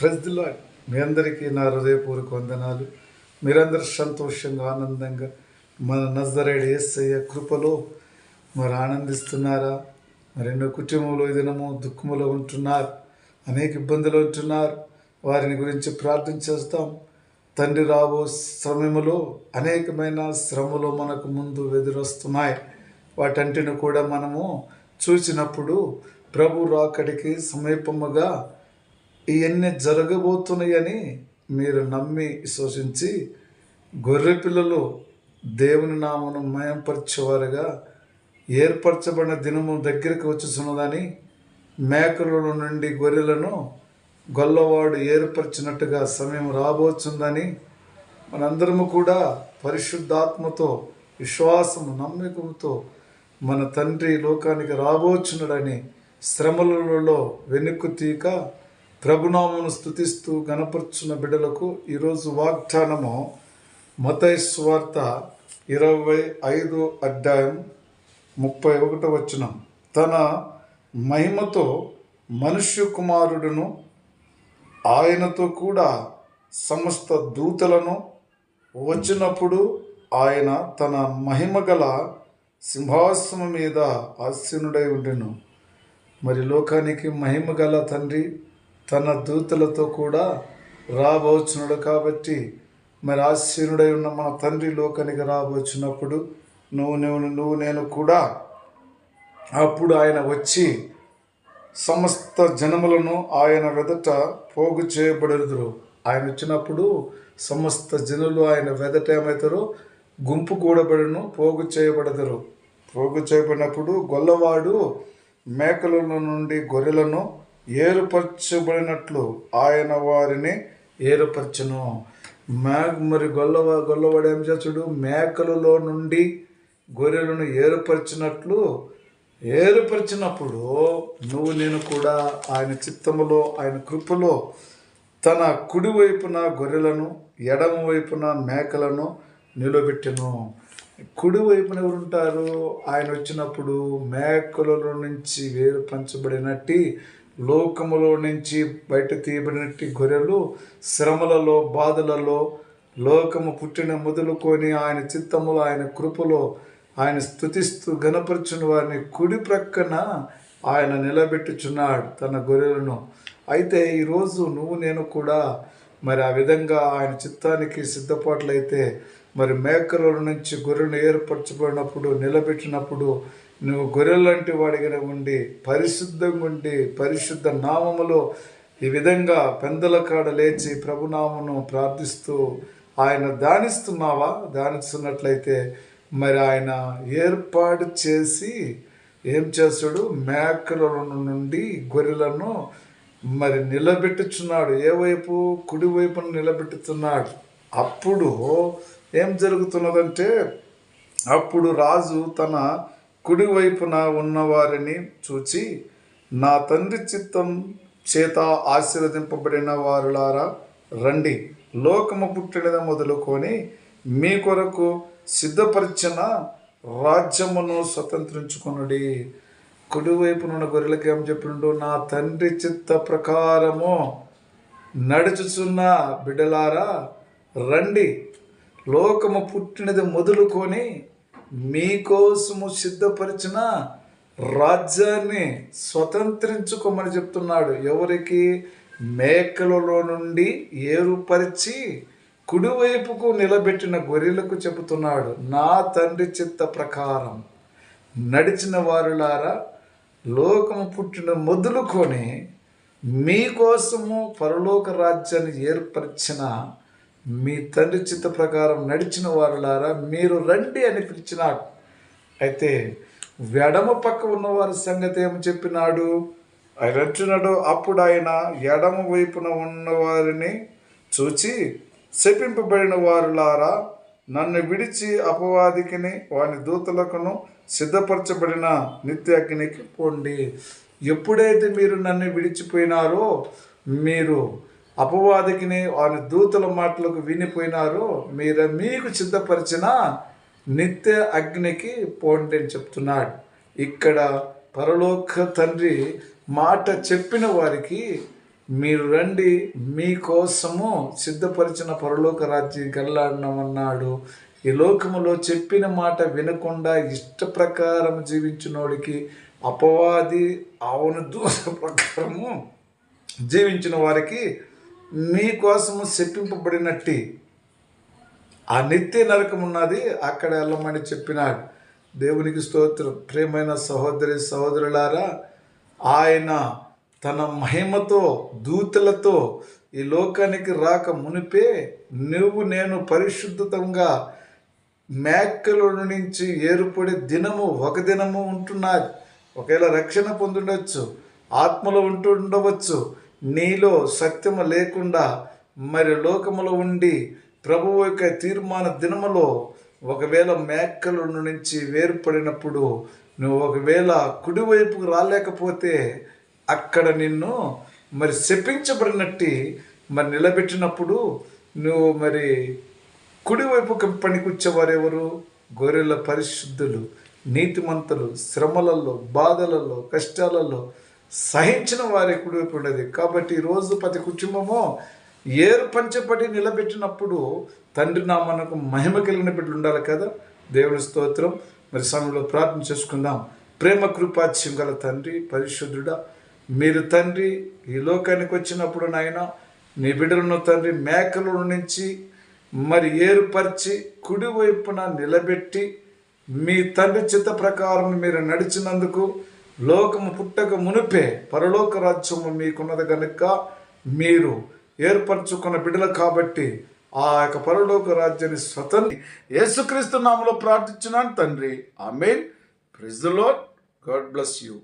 ప్రజల్లో మీ అందరికీ నా హృదయపూర్వక వందనాలు. మీరందరూ సంతోషంగా ఆనందంగా మన నజరేడు ఏసయ్య కృపలో మరి ఆనందిస్తున్నారా? మరి ఎన్నో కుటుంబంలో ఈ దినము దుఃఖములో ఉంటున్నారు అనేక ఇబ్బందులు ఉంటున్నారు. వారిని గురించి ప్రార్థన చేస్తాం. తండ్రి రాబో సమయములో అనేకమైన శ్రమలు మనకు ముందు ఎదురొస్తున్నాయి. వాటంటిని కూడా మనము చూసినప్పుడు ప్రభు రాకడికి సమీపముగా ఇవన్నీ జరగబోతున్నాయని మీరు నమ్మి విశ్వసించి గొర్రె పిల్లలు దేవుని నామను మయంపరిచేవారుగా ఏర్పరచబడిన దినము దగ్గరికి వచ్చుచున్నదని మేకల నుండి గొర్రెలను గొల్లవాడు ఏర్పరిచినట్టుగా సమయం రాబోతుందని మనందరము కూడా పరిశుద్ధాత్మతో విశ్వాసము నమ్మకంతో మన తండ్రి లోకానికి రాబోచున్నాడని శ్రమలలో వెనుక్కు తీక ప్రభునామను స్థుతిస్తూ గణపరుచున్న బిడ్డలకు ఈరోజు వాగ్దానము మతైస్వార్త ఇరవై ఐదు అధ్యాయం ముప్పై ఒకటో వచనం. తన మహిమతో మనుష్య కుమారుడును ఆయనతో కూడా సమస్త దూతలను వచ్చినప్పుడు ఆయన తన మహిమ గల సింహాసనం మీద ఆసీనుడై ఉండెను. మరి లోకానికి మహిమ గల తండ్రి తన దూతలతో కూడా రాబోచున్నాడు కాబట్టి మరి ఆశీనుడై ఉన్న మన తండ్రి లోకానికి రాబోచున్నప్పుడు నువ్వు నువ్వు నువ్వు నేను కూడా అప్పుడు ఆయన వచ్చి సమస్త జనములను ఆయన వెదట పోగు చేయబడదురు. ఆయన వచ్చినప్పుడు సమస్త జనులు ఆయన వెదట ఏమవుతారో గుంపు కూడబడును పోగు చేయబడదురు. పోగు చేయబడినప్పుడు గొల్లవాడు మేకల నుండి గొర్రెలను ఏర్పరచబడినట్లు ఆయన వారిని ఏర్పరచును. మే మరి గొల్లవ గొల్లవాడు ఏం చేస్తాడు? మేకలలో నుండి గొర్రెలను ఏర్పరిచినట్లు ఏర్పరిచినప్పుడు నువ్వు నేను కూడా ఆయన చిత్తములో ఆయన కృపలో తన కుడి వైపున గొర్రెలను ఎడమ వైపున మేకలను నిలబెట్టెను. కుడి వైపున ఎవరుంటారు? ఆయన వచ్చినప్పుడు మేకలలో నుంచి వేరు పంచబడినట్టి లోకములో నుంచి బయట తీయబడినట్టి గొర్రెలు శ్రమలలో బాధలలో లోకము పుట్టిన మొదలుకొని ఆయన చిత్తములో ఆయన కృపలో ఆయన స్థుతిస్తూ గణపరచుని వారిని కుడి ప్రక్కన ఆయన నిలబెట్టుచున్నాడు తన గొర్రెలను. అయితే ఈరోజు నువ్వు నేను కూడా మరి ఆ విధంగా ఆయన చిత్తానికి సిద్ధపాట్లయితే మరి మేకల నుంచి గొర్రెను ఏర్పరచబడినప్పుడు నిలబెట్టినప్పుడు నువ్వు గొర్రెలంటి వాడిగా ఉండి పరిశుద్ధంగా ఉండి పరిశుద్ధ నామములో ఈ విధంగా పెందల కాడ లేచి ప్రభునామను ప్రార్థిస్తూ ఆయన ధ్యానిస్తున్నావా? ధ్యానిస్తున్నట్లయితే మరి ఆయన ఏర్పాటు చేసి ఏం చేస్తాడు మేకల నుండి గొర్రెలను మరి నిలబెట్టుచున్నాడు. ఏ వైపు? కుడివైపును నిలబెట్టుతున్నాడు. అప్పుడు ఏం జరుగుతున్నదంటే అప్పుడు రాజు తన కుడివైపున ఉన్నవారిని చూచి నా తండ్రి చిత్తం చేత ఆశీర్వదింపబడిన వారులారా రండి లోకము పుట్టినది మొదలుకొని మీ కొరకు సిద్ధపరిచిన రాజ్యమును స్వతంత్రించుకొనుడి. కుడివైపునున్న గొర్రెలకి ఏం చెప్పిండు నా తండ్రి చిత్త ప్రకారము నడుచుచున్న బిడ్డలారా రండి లోకము పుట్టినది మొదలుకొని మీకోసము సిద్ధపరిచిన రాజ్యాన్ని స్వతంత్రించుకోమని చెప్తున్నాడు. ఎవరికి? మేకలలో నుండి ఏరుపరిచి కుడివైపుకు నిలబెట్టిన గొర్రెలకు చెబుతున్నాడు. నా తండ్రి చిత్త ప్రకారం నడిచిన వారులారా లోకము పుట్టిన మొదలుకొని మీకోసము పరలోక రాజ్యాన్ని ఏర్పరిచిన మీ తండ్రి చిత్త ప్రకారం నడిచిన వారులారా మీరు రండి అని పిలిచినాడు. అయితే ఎడమ పక్క ఉన్నవారి సంగతి ఏమి చెప్పినాడు? ఆయన అప్పుడు ఆయన ఎడమ వైపున ఉన్నవారిని చూచి శపింపబడిన వారులారా నన్ను విడిచి అపవాదికిని వాని దూతలకును సిద్ధపరచబడిన నిత్య అగ్నికి పోండి. ఎప్పుడైతే మీరు నన్ను విడిచిపోయినారో మీరు అపవాదికిని వారి దూతల మాటలకు వినిపోయినారో మీరు మీకు సిద్ధపరిచిన నిత్య అగ్నికి పోండి అని చెప్తున్నాడు. ఇక్కడ పరలోక తండ్రి మాట చెప్పిన వారికి మీరు రండి మీకోసము సిద్ధపరిచిన పరలోక రాజ్యం వెళ్ళాడమన్నాడు ఈ లోకములో చెప్పిన మాట వినకుండా ఇష్ట ప్రకారం జీవించినోడికి అపవాది అవును దోష ప్రకారము జీవించిన వారికి మీకోసము చెప్పింపబడినట్టి ఆ నిత్య నరకం ఉన్నది అక్కడ వెళ్ళమని చెప్పినాడు. దేవునికి స్తోత్రం. ప్రేమైన సహోదరి సహోదరులారా ఆయన తన మహిమతో దూతలతో ఈ లోకానికి రాక మునిపే నువ్వు నేను పరిశుద్ధతంగా మేకల నుంచి ఏర్పడే దినము ఒక దినము ఉంటున్నది ఒకవేళ రక్షణ పొందుండొచ్చు ఆత్మలో ఉంటూ ఉండవచ్చు నీలో సత్యము లేకుండా మరి లోకములో ఉండి ప్రభువు యొక్క తీర్మాన దినములో ఒకవేళ మేకల నుంచి వేరుపడినప్పుడు నువ్వు ఒకవేళ కుడివైపుకు రాలేకపోతే అక్కడ నిన్ను మరి శపించబడినట్టి మరి నిలబెట్టినప్పుడు నువ్వు మరి కుడివైపు పనికొచ్చేవారెవరు గొర్రెల పరిశుద్ధులు నీతిమంతులు శ్రమలలో బాధలలో కష్టాలలో సహించిన వారి కుడివైపు ఉండేది. కాబట్టి ఈరోజు ప్రతి కుటుంబము ఏరు పంచబడి నిలబెట్టినప్పుడు తండ్రి నా మనకు మహిమ కలిగిన బిడ్డలు ఉండాలి కదా? దేవుని స్తోత్రం. మరి సమయంలో ప్రార్థన చేసుకుందాం. ప్రేమ కృపాత్యం గల తండ్రి పరిశుద్ధుడా మీరు తండ్రి ఈ లోకానికి వచ్చినప్పుడు నాయన నీ బిడ్డలను తండ్రి మేకల నుంచి మరి ఏర్పరిచి కుడివైపున నిలబెట్టి మీ తండ్రి చిత్త ప్రకారం మీరు నడిచినందుకు లోకము పుట్టక మునిపే పరలోక రాజ్యము మీకున్నది కనుక మీరు ఏర్పరచుకున్న బిడ్డలు కాబట్టి ఆ యొక్క పరలోక రాజ్యాన్ని స్వతంత్ర యేసుక్రీస్తు నామలో ప్రార్థించినాను తండ్రి. Amen. Praise the Lord. God bless you.